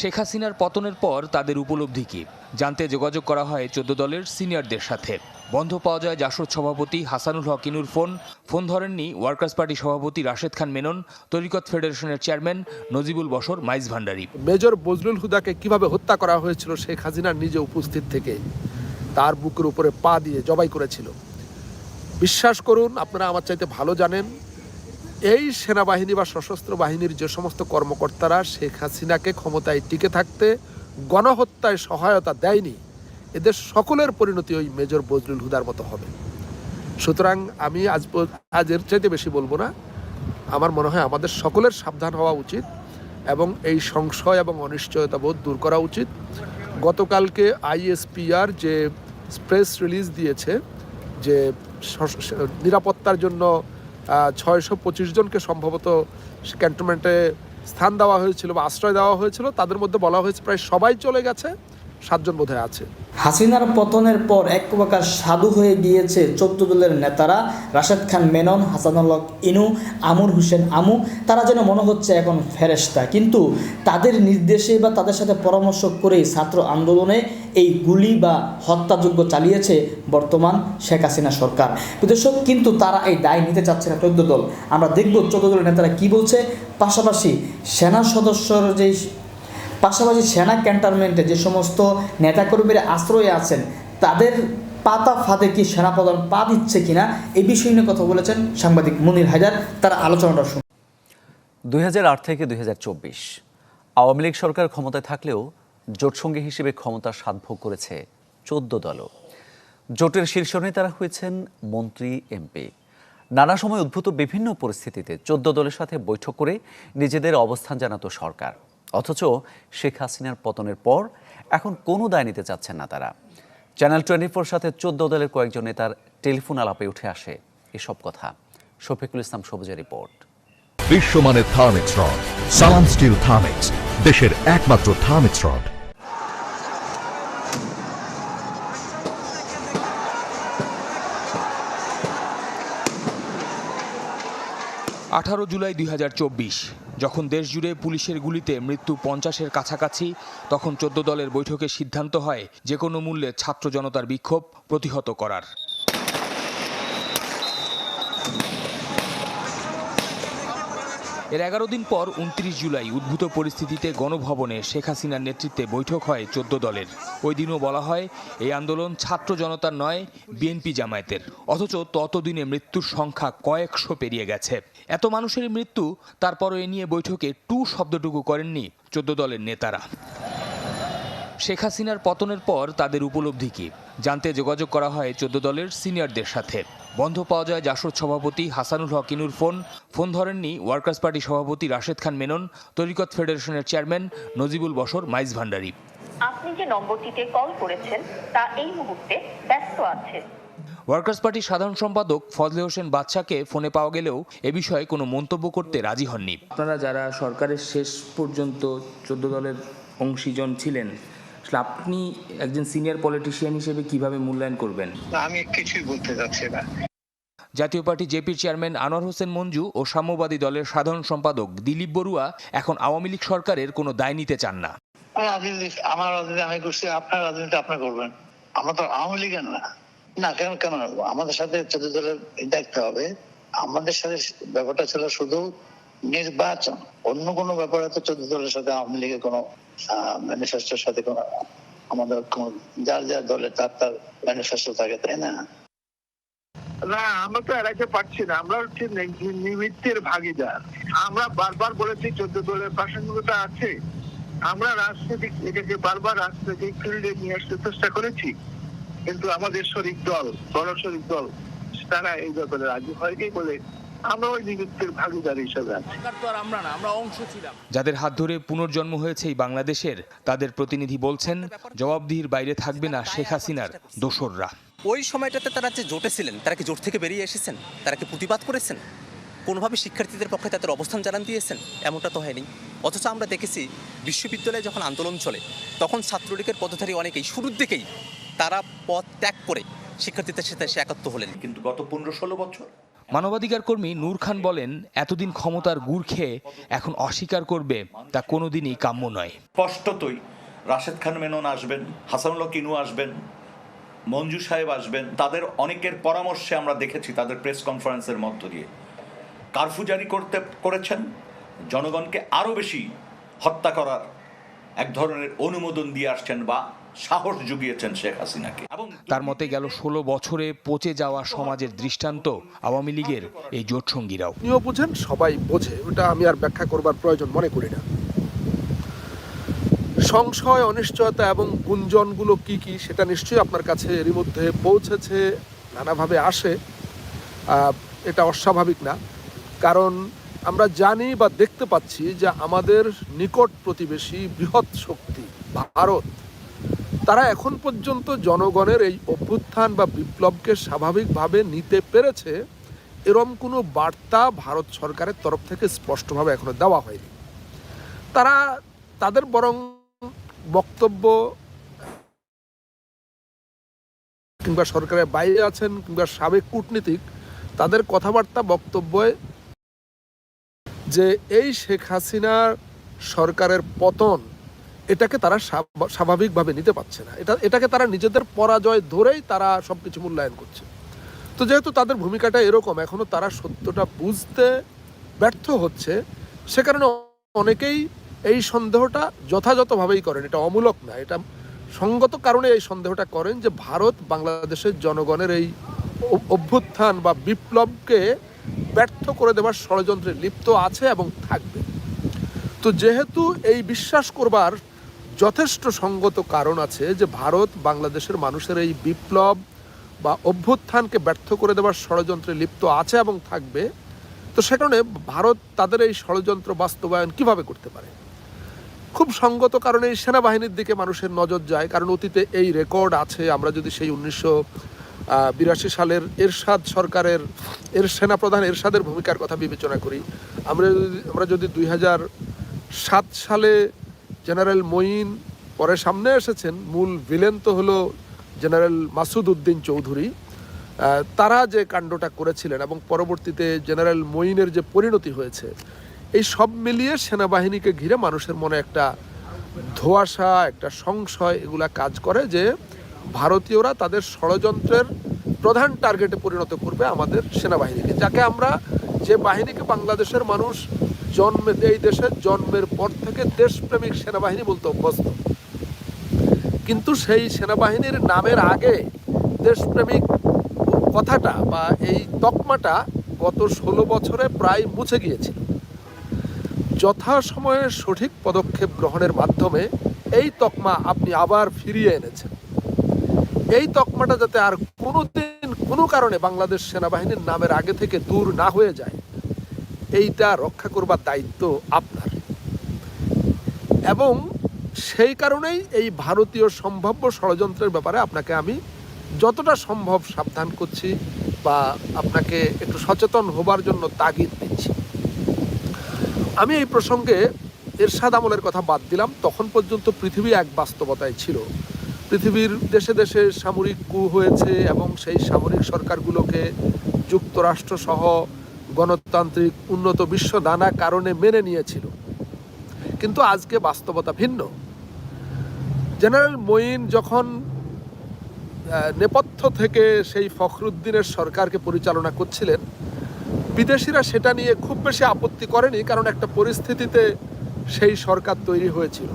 শেখ হাসিনার পতনের পর তাদের উপলব্ধি কি? জানতে যোগাযোগ করা হয় চোদ্দ দলের সিনিয়রদের সাথে। বন্ধ পাওয়া যায় জাসদ সভাপতি হাসানুল হক ইনুর ফোন। ফোন ধরেননি ওয়ার্কার্স পার্টি সভাপতি রাশেদ খান মেনন, তরিকত ফেডারেশনের চেয়ারম্যান নজিবুল বশর, মাইজ ভান্ডারী। মেজর বজলুল হুদাকে কীভাবে হত্যা করা হয়েছিল শেখ হাসিনার নিজে উপস্থিত থেকে? তার বুকের উপরে পা দিয়ে জবাই করেছিল। বিশ্বাস করুন, আপনারা আমার চাইতে ভালো জানেন এই সেনাবাহিনী বা সশস্ত্র বাহিনীর যে সমস্ত কর্মকর্তারা শেখ হাসিনাকে ক্ষমতায় টিকে থাকতে গণহত্যায় সহায়তা দেয়নি, এদের সকলের পরিণতি ওই মেজর বজরুল হুদার মতো হবে। সুতরাং আমি আজ আজ এর চাইতে বেশি বলব না। আমার মনে হয় আমাদের সকলের সাবধান হওয়া উচিত এবং এই সংশয় এবং অনিশ্চয়তা বোধ দূর করা উচিত। গতকালকে আইএসপিআর যে প্রেস রিলিজ দিয়েছে যে নিরাপত্তার জন্য ছয়শো পঁচিশ জনকে সম্ভবত ক্যান্টনমেন্টে স্থান দেওয়া হয়েছিল বা আশ্রয় দেওয়া হয়েছিল, তাদের মধ্যে বলা হয়েছে প্রায় সবাই চলে গেছে। সাতজন বোধহয় আছে। হাসিনার পতনের পর এক প্রকার সাধু হয়ে গিয়েছে চোদ্দ দলের নেতারা। রাশেদ খান মেনন, হাসানুল হক ইনু, আমুর হোসেন আমু, তারা যেন মনে হচ্ছে এখন ফেরেস্তা কিন্তু তাদের নির্দেশে বা তাদের সাথে পরামর্শ করেই ছাত্র আন্দোলনে এই গুলি বা হত্যাযজ্ঞ চালিয়েছে বর্তমান শেখ হাসিনা সরকার। দর্শক কিন্তু তারা এই দায় নিতে চাচ্ছে না চোদ্দ দল। আমরা দেখব চোদ্দ দলের নেতারা কি বলছে। পাশাপাশি সেনা সদস্যর যেই পাশাপাশি সেনা ক্যান্টনমেন্টে যে সমস্ত নেতাকর্মীরা আশ্রয়ে আছেন, তাদের পাতা ফাঁদে কি সেনাপ্রধান পা দিচ্ছে কিনা এই বিষয় নিয়ে কথা বলেছেন সাংবাদিক মনির হায়দার। তার আলোচনাটা শুনুন। দুই থেকে দুই আওয়ামী লীগ সরকার ক্ষমতায় থাকলেও জোটসঙ্গী হিসেবে ক্ষমতা স্বাদভোগ করেছে চোদ্দ দলও। জোটের শীর্ষ নেতারা হয়েছেন মন্ত্রী, এমপি। নানা সময় উদ্ভূত বিভিন্ন পরিস্থিতিতে চোদ্দ দলের সাথে বৈঠক করে নিজেদের অবস্থান জানাতো সরকার। অথচ শেখ হাসিনার পতনের পর এখন কোনো দায় নিতে চাচ্ছেন না তারা। চ্যানেল টোয়েন্টি ফোর সাথে চোদ্দ দলের কয়েকজন নেতার টেলিফোন আলাপে উঠে আসে এসব কথা। শফিকুল ইসলাম সবুজের রিপোর্ট। বিশ্বমানের Thermex rod Salam steel Thermex দেশের একমাত্র থার্মিক্স রড। আঠারো জুলাই দুই হাজার চব্বিশ যখন দেশ জুড়ে পুলিশের গুলিতে মৃত্যু পঞ্চাশের কাছাকাছি, তখন চোদ্দ দলের বৈঠকে সিদ্ধান্ত হয় যে কোনো মূল্যে ছাত্র জনতার বিক্ষোভ প্রতিহত করার। এর এগারো দিন পর উনত্রিশ জুলাই উদ্ভূত পরিস্থিতিতে গণভবনে শেখ হাসিনার নেতৃত্বে বৈঠক হয় চোদ্দ দলের। ওই দিনও বলা হয়, এই আন্দোলন ছাত্র জনতার নয়, বিএনপি জামায়াতের। অথচ ততদিনে মৃত্যুর সংখ্যা কয়েকশো পেরিয়ে গেছে। এত মানুষের মৃত্যু, তারপরও এ নিয়ে বৈঠকে টু শব্দটুকু করেননি চোদ্দ দলের নেতারা। শেখ হাসিনার পতনের পর তাদের উপলব্ধি কি? জানতে যোগাযোগ করা হয় চোদ্দ দলের সিনিয়রদের সাথে। বন্ধ পাওয়া যায় জাসদ সভাপতি হাসানুল হক ইনুর ফোন। ফোন ধরেননি ওয়ার্কার্স পার্টি সভাপতি রাশেদ খান মেনন তরিকত ফেডারেশনের চেয়ারম্যান নজিবুল বশর মাইজ ভান্ডারী। আপনি যে নম্বরটিতে কল করেছেন তা এই মুহূর্তে ব্যস্ত আছে ওয়ার্কার্স পার্টির সাধারণ সম্পাদক ফজলে হোসেন বাদশাকে ফোনে পাওয়া গেলেও এ বিষয়ে কোনো মন্তব্য করতে রাজি হননি। আপনারা যারা সরকারের শেষ পর্যন্ত চোদ্দ দলের অংশীজন ছিলেন আসলে আপনি একজন সিনিয়র পলিটিশিয়ান হিসেবে কীভাবে মূল্যায়ন করবেন? আমি কিছুই বলতে চাচ্ছি না। জাতীয় পার্টি জেপির চেয়ারম্যান আনোয়ার হোসেন মঞ্জু ও সাম্যবাদী দলের সাধারণ সম্পাদক দিলীপ বড়ুয়া এখন আওয়ামী লীগ সরকারের কোনো দায় নিতে চান না। আমার রাজনীতি আমার রাজনীতি আমি করছি আপনার রাজনীতি আপনি করবেন। আমরা তো আওয়ামী লীগের না। না কেন কেন? আমাদের সাথে চোদ্দ দলের দেখতে হবে। আমাদের সাথে ব্যাপারটা ছিল শুধু নির্বাচন। অন্য কোনো ব্যাপারে তো চোদ্দ দলের সাথে আওয়ামী লীগের কোনো ম্যানিফেস্টোর সাথে আমাদের যার যার দলের তার তার ম্যানিফেস্টো থাকে, তাই না? না, আমরা তো এড়াইতে পারছি না। আমরা হচ্ছে নিমিত্তের ভাগিদার। আমরা বারবার বলেছি, চোদ্দ দলের প্রাসঙ্গিকতা আছে। আমরা রাজনৈতিক, এটাকে বারবার রাজনৈতিক ফিল্ডে নিয়ে আসতে চেষ্টা করেছি। কিন্তু আমাদের শরিক দল, বড় শরিক দল, তারা এই ব্যাপারে রাজি হয়নি বলে আমরা ওই নিমিত্তের ভাগিদার হিসেবে আছি। যাদের হাত ধরে পুনর্জন্ম হয়েছে এই বাংলাদেশের তাদের প্রতিনিধি বলছেন জবাবদিহির বাইরে থাকবে না শেখ হাসিনার দোসররা। ওই সময়টাতে তারা যে জোটে ছিলেন তারা কি জোট থেকে বেরিয়ে এসেছেন? তারা কি প্রতিবাদ করেছেন? কোনোভাবে শিক্ষার্থীদের পক্ষে তাদের অবস্থান জানান দিয়েছেন? এমনটা তো হয়নি। অথচ আমরা দেখেছি বিশ্ববিদ্যালয়ে যখন আন্দোলন চলে তখন ছাত্রলীগের পদধারী অনেকেই শুরুর দিকেই তারা পদ ত্যাগ করে শিক্ষার্থীদের সাথে এসে একাত্ম হলেন। কিন্তু গত পনেরো ষোলো বছর মানবাধিকার কর্মী নূর খান বলেন, এতদিন ক্ষমতার গুড় খেয়ে এখন অস্বীকার করবে, তা কোনোদিনই কাম্য নয়। স্পষ্টতই রাশেদ খান মেনন আসবেন হাসানুল্লাহ কিনু আসবেন, মঞ্জু সাহেব আসবেন, তাদের অনেকের পরামর্শে আমরা দেখেছি তাদের প্রেস কনফারেন্সের মধ্য দিয়ে। কারফু জারি করতে, করেছেন, জনগণকে আরও বেশি হত্যা করার এক ধরনের অনুমোদন দিয়ে আসছেন বা সাহস জুগিয়েছেন শেখ হাসিনাকে। এবং তার মতে গেল ষোলো বছরে পচে যাওয়া সমাজের দৃষ্টান্ত আওয়ামী লীগের এই জোটসঙ্গীরাও। আপনিও বুঝেন সবাই বোঝে ওটা আমি আর ব্যাখ্যা করবার প্রয়োজন মনে করি না। সংশয় অনিশ্চয়তা এবং গুঞ্জনগুলো কি কি সেটা নিশ্চয়ই আপনার কাছে এরই মধ্যে পৌঁছেছে নানাভাবে আসে। আহ, এটা অস্বাভাবিক না। কারণ আমরা জানি বা দেখতে পাচ্ছি যে আমাদের নিকট প্রতিবেশী বৃহৎ শক্তি ভারত তারা এখন পর্যন্ত জনগণের এই অভ্যুত্থান বা বিপ্লবকে স্বাভাবিকভাবে নিতে পেরেছে, এরম কোনো বার্তা ভারত সরকারের তরফ থেকে স্পষ্টভাবে এখনও দেওয়া হয়নি। তারা, তাদের বরং বক্তব্য কিংবা সরকারের বাইরে আছেন কিংবা সাবেক কূটনীতিক, তাদের কথাবার্তা বক্তব্যে যে এই শেখ হাসিনার সরকারের পতন এটাকে তারা স্বাভা- স্বাভাবিকভাবে নিতে পারছে না। এটা এটাকে তারা নিজেদের পরাজয় ধরেই তারা সব কিছু মূল্যায়ন করছে। তো যেহেতু তাদের ভূমিকাটা এরকম এখনও তারা সত্যটা বুঝতে ব্যর্থ হচ্ছে, সে কারণে অনেকেই এই সন্দেহটা যথাযথভাবেই করেন। এটা অমূলক না, এটা সঙ্গত কারণে এই সন্দেহটা করেন যে ভারত বাংলাদেশের জনগণের এই অভ্যুত্থান বা বিপ্লবকে ব্যর্থ করে দেওয়ার ষড়যন্ত্রে লিপ্ত আছে এবং থাকবে। তো যেহেতু এই বিশ্বাস করবার যথেষ্ট সঙ্গত কারণ আছে যে ভারত বাংলাদেশের মানুষের এই বিপ্লব বা অভ্যুত্থানকে ব্যর্থ করে দেওয়ার ষড়যন্ত্রে লিপ্ত আছে এবং থাকবে। তো সে কারণে ভারত তাদের এই ষড়যন্ত্র বাস্তবায়ন কীভাবে করতে পারে? খুব সঙ্গত কারণে এই সেনাবাহিনীর দিকে মানুষের নজর যায়, কারণ অতীতে এই রেকর্ড আছে। আমরা যদি সেই উনিশশো বিরাশি সালের এরশাদ সরকারের, এর সেনাপ্রধান এরশাদের ভূমিকার কথা বিবেচনা করি, আমরা যদি আমরা যদি দুই সাত সালে জেনারেল মঈন পরে সামনে এসেছেন। মূল ভিলেন তো হলো জেনারেল মাসুদ উদ্দিন চৌধুরী। তারা যে কাণ্ডটা করেছিলেন এবং পরবর্তীতে জেনারেল মঈনের যে পরিণতি হয়েছে, এই সব মিলিয়ে সেনাবাহিনীকে ঘিরে মানুষের মনে একটা ধোঁয়াশা, একটা সংশয় এগুলা কাজ করে যে ভারতীয়রা তাদের ষড়যন্ত্রের প্রধান টার্গেটে পরিণত করবে আমাদের সেনাবাহিনীকে। যাকে আমরা যে বাহিনীকে বাংলাদেশের মানুষ জন্মে এই দেশের জন্মের পর থেকে দেশপ্রেমিক সেনাবাহিনী বলতে অভ্যস্ত। কিন্তু সেই সেনাবাহিনীর নামের আগে দেশপ্রেমিক কথাটা বা এই তকমাটা গত ষোলো বছরে প্রায় মুছে গিয়েছিল। যথাসময়ে সঠিক পদক্ষেপ গ্রহণের মাধ্যমে এই তকমা আপনি আবার ফিরিয়ে এনেছেন। এই তকমাটা যাতে আর কোনোদিন কোনো কারণে বাংলাদেশ সেনাবাহিনীর নামের আগে থেকে দূর না হয়ে যায় এইটা রক্ষা করবার দায়িত্ব আপনার। এবং সেই কারণেই এই ভারতীয় সম্ভাব্য ষড়যন্ত্রের ব্যাপারে আপনাকে আমি যতটা সম্ভব সাবধান করছি বা আপনাকে একটু সচেতন হবার জন্য তাগিদ দিচ্ছি। আমি এই প্রসঙ্গে এরশাদ আমলের কথা বাদ দিলাম। তখন পর্যন্ত পৃথিবী এক বাস্তবতায় ছিল। পৃথিবীর দেশে দেশে সামরিক কু হয়েছে এবং সেই সামরিক সরকারগুলোকে যুক্তরাষ্ট্র সহ গণতান্ত্রিক উন্নত বিশ্ব নানা কারণে মেনে নিয়েছিল। কিন্তু আজকে বাস্তবতা ভিন্ন। জেনারেল মঈন যখন নেপথ্য থেকে সেই ফখরুদ্দিনের সরকারকে পরিচালনা করছিলেন, বিদেশিরা সেটা নিয়ে খুব বেশি আপত্তি করেনি, কারণ একটা পরিস্থিতিতে সেই সরকার তৈরি হয়েছিল।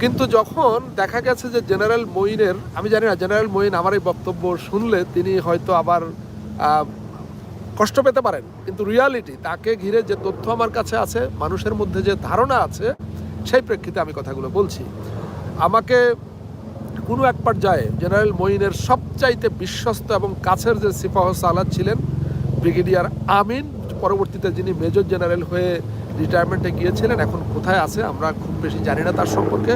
কিন্তু যখন দেখা গেছে যে জেনারেল মঈনের, আমি জানি না, জেনারেল মঈন আমার এই বক্তব্য শুনলে তিনি হয়তো আবার কষ্ট পেতে পারেন। কিন্তু রিয়ালিটি তাকে ঘিরে যে তথ্য আমার কাছে আছে, মানুষের মধ্যে যে ধারণা আছে, সেই প্রেক্ষিতে আমি কথাগুলো বলছি। আমাকে কোনো এক পর্যায়ে জেনারেল মঈনের সবচাইতে বিশ্বস্ত এবং কাছের যে সিফাহ সালাদ ছিলেন, ব্রিগেডিয়ার আমিন, পরবর্তীতে যিনি মেজর জেনারেল হয়ে রিটায়ারমেন্টে গিয়েছিলেন, এখন কোথায় আছে আমরা খুব বেশি জানি না তার সম্পর্কে।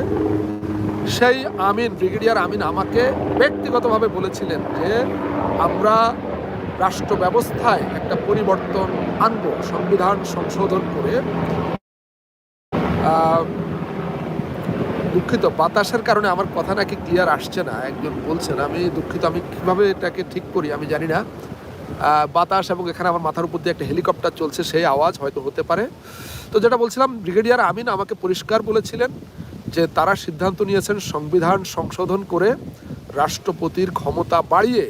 সেই আমিন, ব্রিগেডিয়ার আমিন আমাকে ব্যক্তিগতভাবে বলেছিলেন যে, আমরা রাষ্ট্র ব্যবস্থায় একটা পরিবর্তন আনব, সংবিধান সংশোধন করে। দুঃখিত, বাতাসের কারণে আমার কথা নাকি ক্লিয়ার আসছে না, একজন বলছেন আমি দুঃখিত, আমি কীভাবে এটাকে ঠিক করি আমি জানি না। বাতাস এবং এখানে আমার মাথার উপর দিয়ে একটা হেলিকপ্টার চলছে, সেই আওয়াজ হয়তো হতে পারে। তো যেটা বলছিলাম, ব্রিগেডিয়ার আমিন আমাকে পরিষ্কার বলেছিলেন যে তারা সিদ্ধান্ত নিয়েছেন সংবিধান সংশোধন করে রাষ্ট্রপতির ক্ষমতা বাড়িয়ে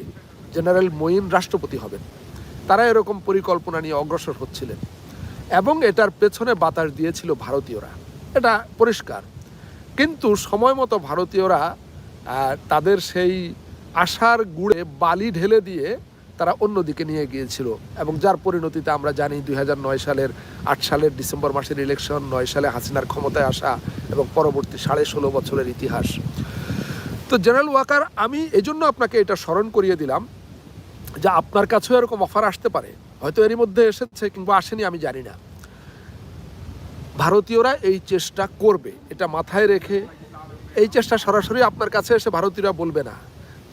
জেনারেল মঈন রাষ্ট্রপতি হবেন। তারা এরকম পরিকল্পনা নিয়ে অগ্রসর হচ্ছিলেন এবং এটার পেছনে বাতাস দিয়েছিল ভারতীয়রা। এটা পরিষ্কার। কিন্তু সময় মতো ভারতীয়রা তাদের সেই আশার গুড়ে বালি ঢেলে দিয়ে তারা অন্যদিকে নিয়ে গিয়েছিল এবং যার পরিণতিতে আমরা জানি দুই নয় সালের আট সালের ডিসেম্বর মাসের ইলেকশন, নয় সালে হাসিনার ক্ষমতায় আসা এবং পরবর্তী সাড়ে ষোলো বছরের ইতিহাস। তো জেনারেল ওয়াকার, আমি এজন্য আপনাকে এটা স্মরণ করিয়ে দিলাম যে আপনার কাছেও এরকম অফার আসতে পারে, হয়তো এরই মধ্যে এসেছে কিংবা আসেনি, আমি জানি না। ভারতীয়রা এই চেষ্টা করবে, এটা মাথায় রেখে এই চেষ্টা সরাসরি আপনার কাছে এসে ভারতীয়রা বলবে না।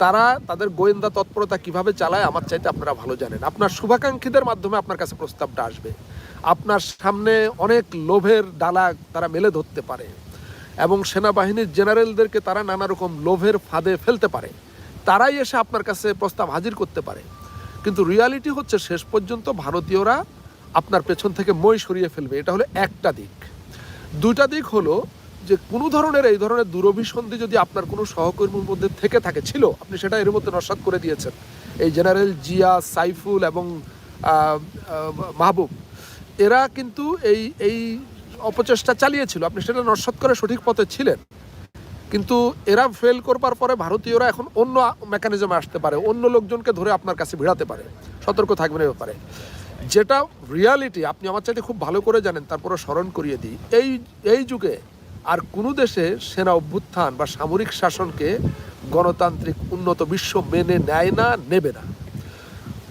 তারা, তাদের গোয়েন্দা তৎপরতা কীভাবে চালায়, আমার চাইতে আপনারা ভালো জানেন। আপনার শুভাকাঙ্ক্ষীদের মাধ্যমে আপনার কাছে প্রস্তাবটা আসবে। আপনার সামনে অনেক লোভের ডালা তারা মেলে ধরতে পারে এবং সেনাবাহিনীর জেনারেলদেরকে তারা নানা রকম লোভের ফাঁদে ফেলতে পারে। তারাই এসে আপনার কাছে প্রস্তাব হাজির করতে পারে। কিন্তু রিয়ালিটি হচ্ছে শেষ পর্যন্ত ভারতীয়রা আপনার পেছন থেকে মই সরিয়ে ফেলবে। এটা হলো একটা দিক। দুইটা দিক হলো যে কোনো ধরনের এই ধরনের দূরভিসন্ধি যদি আপনার কোনো সহকর্মীর মধ্যে থেকে থাকে, ছিল, আপনি সেটা এর মধ্যে নস্বাত করে দিয়েছেন। এই জেনারেল জিয়া, সাইফুল এবং মাহবুব, এরা কিন্তু এই এই অপচেষ্টা চালিয়েছিল। আপনি সেটা নস্বাত করে সঠিক পথে ছিলেন। কিন্তু এরা ফেল করবার পরে ভারতীয়রা এখন অন্য মেকানিজমে আসতে পারে, অন্য লোকজনকে ধরে আপনার কাছে ভিড়াতে পারে। সতর্ক থাকবেন এ ব্যাপারে। যেটা রিয়ালিটি আপনি আমার চাইতে খুব ভালো করে জানেন তারপরে স্মরণ করিয়ে দিই। এই এই যুগে আর কোনো দেশে সেনা অভ্যুত্থান বা সামরিক শাসনকে গণতান্ত্রিক উন্নত বিশ্ব মেনে নেয় না, নেবে না।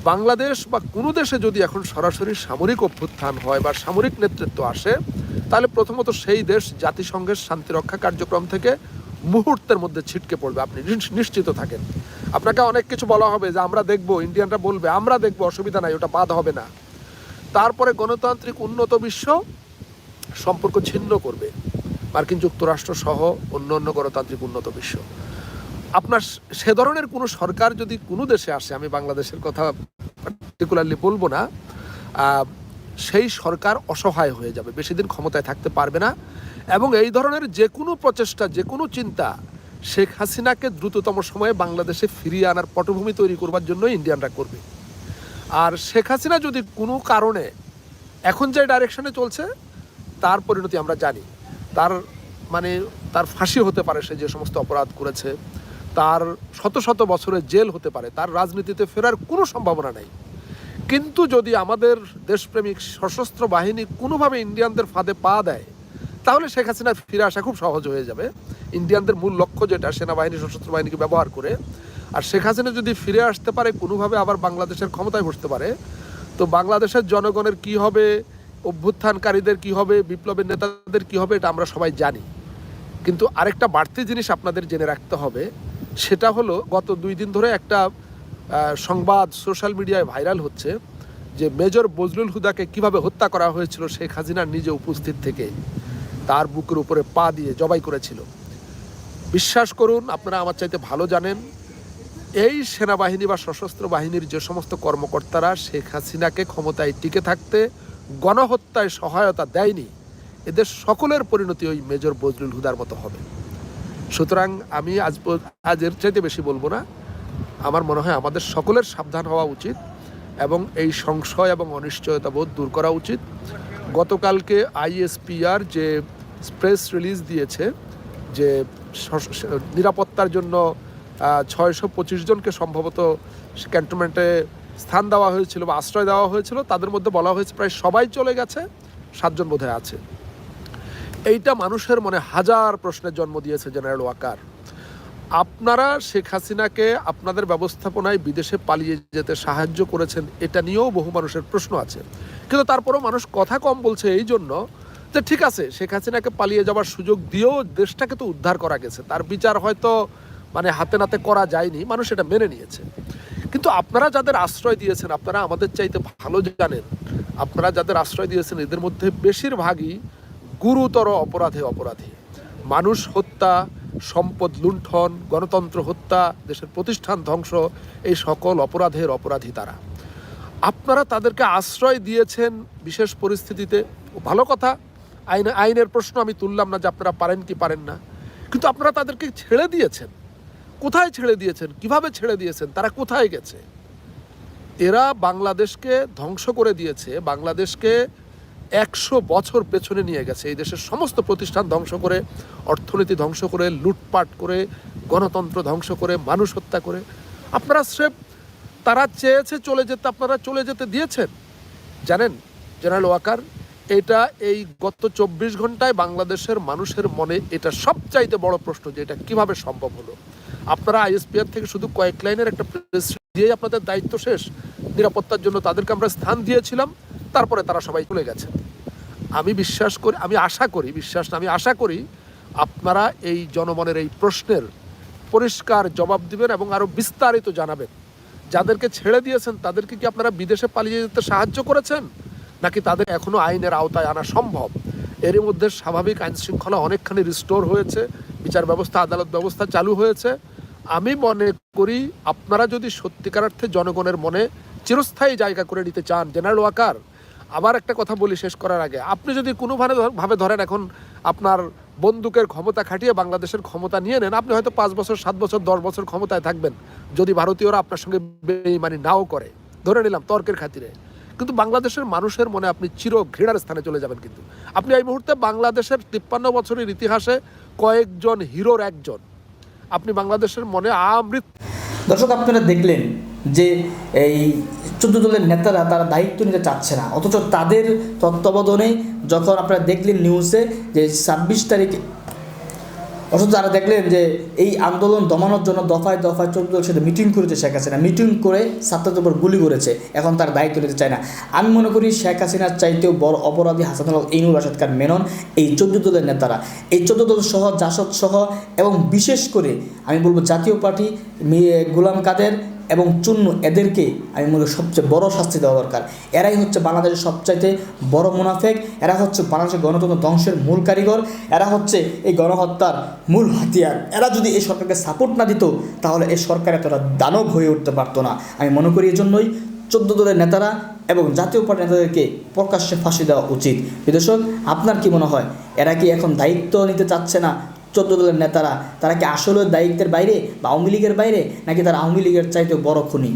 বাংলাদেশ বা কোনো দেশে যদি এখন সরাসরি সামরিক অভ্যুত্থান হয় বা সামরিক নেতৃত্ব আসে, তাহলে প্রথমত সেই দেশ জাতিসংঘের শান্তিরক্ষা কার্যক্রম থেকে মুহূর্তের মধ্যে ছিটকে পড়বে। আপনি নিশ্চিত থাকেন। আপনাকে অনেক কিছু বলা হবে যে আমরা দেখব, ইন্ডিয়ানরা বলবে, আমরা দেখব, অসুবিধা নাই, ওটা বাদ হবে না। তারপরে গণতান্ত্রিক উন্নত বিশ্ব সম্পর্ক ছিন্ন করবে। মার্কিন যুক্তরাষ্ট্র সহ অন্য অন্য গণতান্ত্রিক উন্নত বিশ্ব। আপনার সে ধরনের কোনো সরকার যদি কোনো দেশে আসে, আমি বাংলাদেশের কথা পার্টিকুলারলি বলব না সেই সরকার অসহায় হয়ে যাবে, বেশি দিন ক্ষমতায় থাকতে পারবে না। এবং এই ধরনের যে কোনো প্রচেষ্টা, যে কোনো চিন্তা শেখ হাসিনাকে দ্রুততম সময়ে বাংলাদেশে ফিরিয়ে আনার পটভূমি তৈরি করবার জন্য ইন্ডিয়ানরা করবে। আর শেখ হাসিনা যদি কোনো কারণে এখন যে ডাইরেকশনে চলছে, তার পরিণতি আমরা জানি। তার মানে তার ফাঁসি হতে পারে সে যে সমস্ত অপরাধ করেছে। তার শত শত বছরের জেল হতে পারে। তার রাজনীতিতে ফেরার কোনো সম্ভাবনা নেই। কিন্তু যদি আমাদের দেশপ্রেমিক সশস্ত্র বাহিনী কোনোভাবে ইন্ডিয়ানদের ফাঁদে পা দেয়, তাহলে শেখ হাসিনার ফিরে আসা খুব সহজ হয়ে যাবে। ইন্ডিয়ানদের মূল লক্ষ্য যেটা, সেনাবাহিনী, সশস্ত্র বাহিনীকে ব্যবহার করে। আর শেখ হাসিনা যদি ফিরে আসতে পারে, কোনোভাবে আবার বাংলাদেশের ক্ষমতায় বসতে পারে। তো বাংলাদেশের জনগণের কি হবে, অভ্যুত্থানকারীদের কি হবে বিপ্লবের নেতাদের কি হবে, এটা আমরা সবাই জানি। কিন্তু আরেকটা বাড়তি জিনিস আপনাদের জেনে রাখতে হবে, সেটা হলো গত দুই দিন ধরে একটা সংবাদ সোশ্যাল মিডিয়ায় ভাইরাল হচ্ছে যে মেজর বজলুল হুদাকে কীভাবে হত্যা করা হয়েছিল শেখ হাসিনার নিজে উপস্থিত থেকে তার বুকের উপরে পা দিয়ে জবাই করেছিল। বিশ্বাস করুন, আপনারা আমার চাইতে ভালো জানেন, এই সেনাবাহিনী বা সশস্ত্র বাহিনীর যে সমস্ত কর্মকর্তারা শেখ হাসিনাকে ক্ষমতায় টিকে থাকতে, গণহত্যায় সহায়তা দেয়নি, এদের সকলের পরিণতি ওই মেজর বজলুল হুদার মতো হবে। সুতরাং আমি আজ প- আজ এর চাইতে বেশি বলব না। আমার মনে হয় আমাদের সকলের সাবধান হওয়া উচিত এবং এই সংশয় এবং অনিশ্চয়তা বোধ দূর করা উচিত। গতকালকে আইএসপিআর যে প্রেস রিলিজ দিয়েছে যে নিরাপত্তার জন্য ছয়শো পঁচিশ জনকে সম্ভবত ক্যান্টনমেন্টে স্থান দেওয়া হয়েছিল বা আশ্রয় দেওয়া হয়েছিল, তাদের মধ্যে বলা হয়েছে প্রায় সবাই চলে গেছে, সাতজন বোধহয় আছে। এইটা মানুষের মনে হাজার প্রশ্নের জন্ম দিয়েছে, জেনারেল ওয়াকার। আপনারা শেখ হাসিনাকে আপনাদের ব্যবস্থাপনায় বিদেশে পালিয়ে যেতে সাহায্য করেছেন, এটা নিয়েও বহু মানুষের প্রশ্ন আছে। কিন্তু তারপরেও মানুষ কথা কম বলছে এই জন্য যে ঠিক আছে, শেখ হাসিনাকে পালিয়ে যাওয়ার সুযোগ দিয়েও দেশটাকে তো উদ্ধার করা গেছে। তার বিচার হয়তো মানে হাতে নাতে করা যায়নি, মানুষ এটা মেনে নিয়েছে। কিন্তু আপনারা যাদের আশ্রয় দিয়েছেন, আপনারা আমাদের চাইতে ভালো জানেন। আপনারা যাদের আশ্রয় দিয়েছেন, এদের মধ্যে বেশিরভাগই গুরুতর অপরাধে অপরাধী। মানুষ হত্যা সম্পদ লুণ্ঠন, গণতন্ত্র হত্যা, দেশের প্রতিষ্ঠান ধ্বংস, এই সকল অপরাধের অপরাধী তারা আপনারা তাদেরকে আশ্রয় দিয়েছেন বিশেষ পরিস্থিতিতে। ভালো কথা, আইন, আইনের প্রশ্ন আমি তুললাম না যে আপনারা পারেন কি পারেন না। কিন্তু আপনারা তাদেরকে ছেড়ে দিয়েছেন। কোথায় ছেড়ে দিয়েছেন? কীভাবে ছেড়ে দিয়েছেন? তারা কোথায় গেছে? এরা বাংলাদেশকে ধ্বংস করে দিয়েছে। বাংলাদেশকে একশো বছর পেছনে নিয়ে গেছে। এই দেশের সমস্ত প্রতিষ্ঠান ধ্বংস করে, অর্থনীতি ধ্বংস করে, লুটপাট করে, গণতন্ত্র ধ্বংস করে, মানুষ হত্যা করে। আপনারা স্রেফ, তারা চেয়েছে চলে যেতে, আপনারা চলে যেতে দিয়েছেন। জানেন, জেনারেল ওয়াকার, এটা এই গত চব্বিশ ঘন্টায় বাংলাদেশের মানুষের মনে এটা সবচাইতে বড় প্রশ্ন যে এটা কীভাবে সম্ভব হলো। আপনারা আইএসপিআর থেকে শুধু কয়েক লাইনের একটা প্রেস দিয়ে আপনাদের দায়িত্ব শেষ। নিরাপত্তার জন্য তাদেরকে আমরা স্থান দিয়েছিলাম। তারপরে তারা সবাই চলে গেছে। আমি বিশ্বাস করি, আমি আশা করি, বিশ্বাস না, আমি আশা করি আপনারা এই জনমনের এই প্রশ্নের পরিষ্কার জবাব দিবেন এবং আরও বিস্তারিত জানাবেন। যাদেরকে ছেড়ে দিয়েছেন, তাদেরকে কি আপনারা বিদেশে পালিয়ে যেতে সাহায্য করেছেন? নাকি তাদের এখনও আইনের আওতায় আনা সম্ভব? এর মধ্যে স্বাভাবিক আইন শৃঙ্খলা অনেকখানি রিস্টোর হয়েছে, বিচার ব্যবস্থা, আদালত ব্যবস্থা চালু হয়েছে। আমি মনে করি আপনারা যদি সত্যিকার অর্থে জনগণের মনে চিরস্থায়ী জায়গা করে নিতে চান, জেনারেল ওয়াকার আবার একটা কথা বলি শেষ করার আগে। আপনি যদি কোনোভাবে ভাবে ধরেন এখন আপনার বন্দুকের ক্ষমতা খাটিয়ে বাংলাদেশের ক্ষমতা নিয়ে নেন, আপনি হয়তো পাঁচ বছর, সাত বছর, দশ বছর ক্ষমতায় থাকবেন। যদি ভারতীয়রা আপনার সঙ্গে বেইমানি নাও করে। ধরে নিলাম তর্কের খাতিরে। কিন্তু বাংলাদেশের মানুষের মনে আপনি চির ঘৃণার স্থানে চলে যাবেন কিন্তু। আপনি এই মুহূর্তে বাংলাদেশের তিপ্পান্ন বছরের ইতিহাসে কয়েকজন হিরোর একজন। আপনি বাংলাদেশের মনে আমৃত দর্শক, আপনারা দেখলেন যে এই চোদ্দ দলের নেতারা তারা দায়িত্ব নিতে চাচ্ছে না। অথচ তাদের তত্ত্বাবধানে যখন আপনারা দেখলেন নিউজে যে ছাব্বিশ তারিখে, অথচ তারা দেখলেন যে এই আন্দোলন দমানোর জন্য দফায় দফায় চোদ্দ দলের সাথে মিটিং করেছে শেখ হাসিনা মিটিং করে ছাত্রদের উপর গুলি করেছে, এখন তার দায়িত্ব নিতে চায় না। আমি মনে করি শেখ হাসিনার চাইতেও বড় অপরাধী হাসানুল ইনুর রাশেদ খান মেনন এই চোদ্দ দলের নেতারা। এই চোদ্দ দল সহ, জাসদ সহ এবং বিশেষ করে আমি বলব জাতীয় পার্টি গোলাম কাদের এবং চূন্য এদেরকে আমি মনে সবচেয়ে বড় শাস্তি দেওয়া দরকার। এরাই হচ্ছে বাংলাদেশের সবচাইতে বড় মুনাফেক, এরা হচ্ছে বাংলাদেশের গণতন্ত্র ধ্বংসের মূল কারিগর, এরা হচ্ছে এই গণহত্যার মূল হাতিয়ার। এরা যদি এই সরকারকে সাপোর্ট না দিত, তাহলে এই সরকার এতটা দানব হয়ে উঠতে পারতো না। আমি মনে করি এই জন্যই চোদ্দ দলের নেতারা এবং জাতীয় পার্টি নেতাদেরকে প্রকাশ্যে ফাঁসি দেওয়া উচিত। বিদর্শক আপনার কি মনে হয়? এরা কি এখন দায়িত্ব নিতে চাচ্ছে না? চোদ্দ দলের নেতারা, তারা কি আসলে দায়িত্বের বাইরে বা আওয়ামী লীগের বাইরে, নাকি তারা আওয়ামী লীগের চাইতে বড় খুনি?